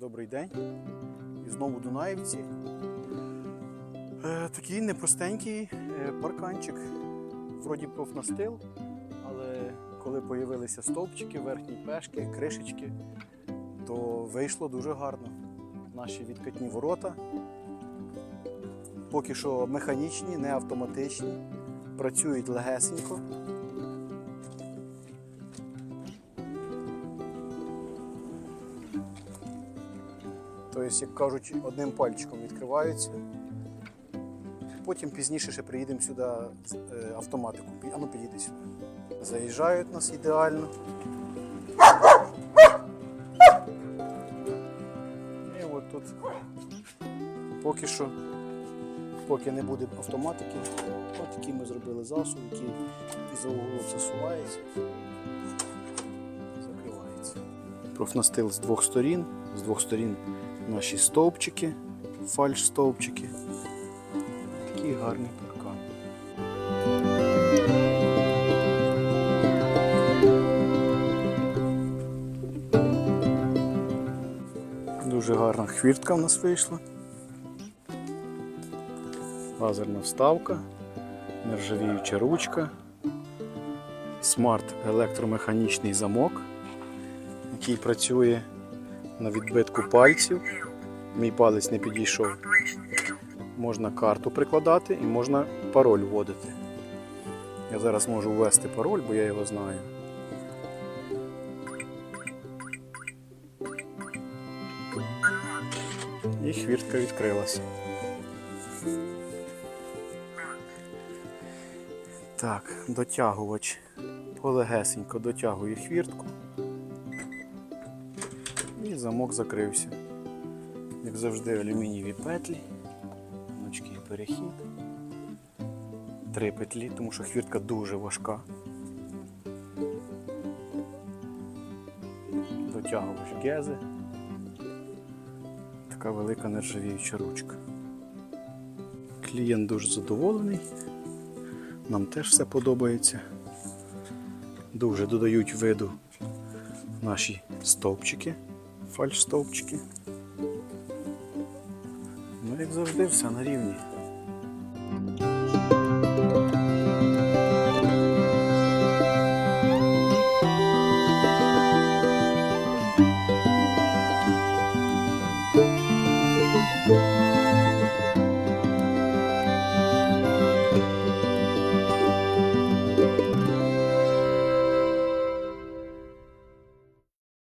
Добрий день. І знову Дунаївці. Е, такий непростенький е, парканчик. Вроді профнастил, але коли з'явилися стовпчики, верхні пешки, кришечки, то вийшло дуже гарно. Наші відкатні ворота. Поки що механічні, не автоматичні, працюють легесенько. Тобто, як кажуть, одним пальчиком відкриваються. Потім пізніше ще приїдемо сюди е, автоматиком. А ну підійди сюди. Заїжджають нас ідеально. І от тут поки що, поки не буде автоматики, от такий ми зробили засув, який за углом засувається, закривається. Профнастил з двох сторін, з двох сторін наші стовпчики, фальш стовпчики. Такий гарний паркан. Дуже гарна хвіртка в нас вийшла. Лазерна вставка, нержавіюча ручка, смарт електромеханічний замок, який працює на відбитку пальців. Мій палець не підійшов. Можна карту прикладати і можна пароль вводити. Я зараз можу ввести пароль, бо я його знаю. І хвіртка відкрилася. Так, дотягувач полегесенько дотягує хвіртку. Замок закрився. Як завжди, алюмінієві петлі, гнучкий перехід. Три петлі, тому що хвіртка дуже важка. Дотягувач гези. Така велика нержавіюча ручка. Клієнт дуже задоволений. Нам теж все подобається. Дуже додають виду наші стовпчики, фальштовпчики. Ну, як завжди, все на рівні.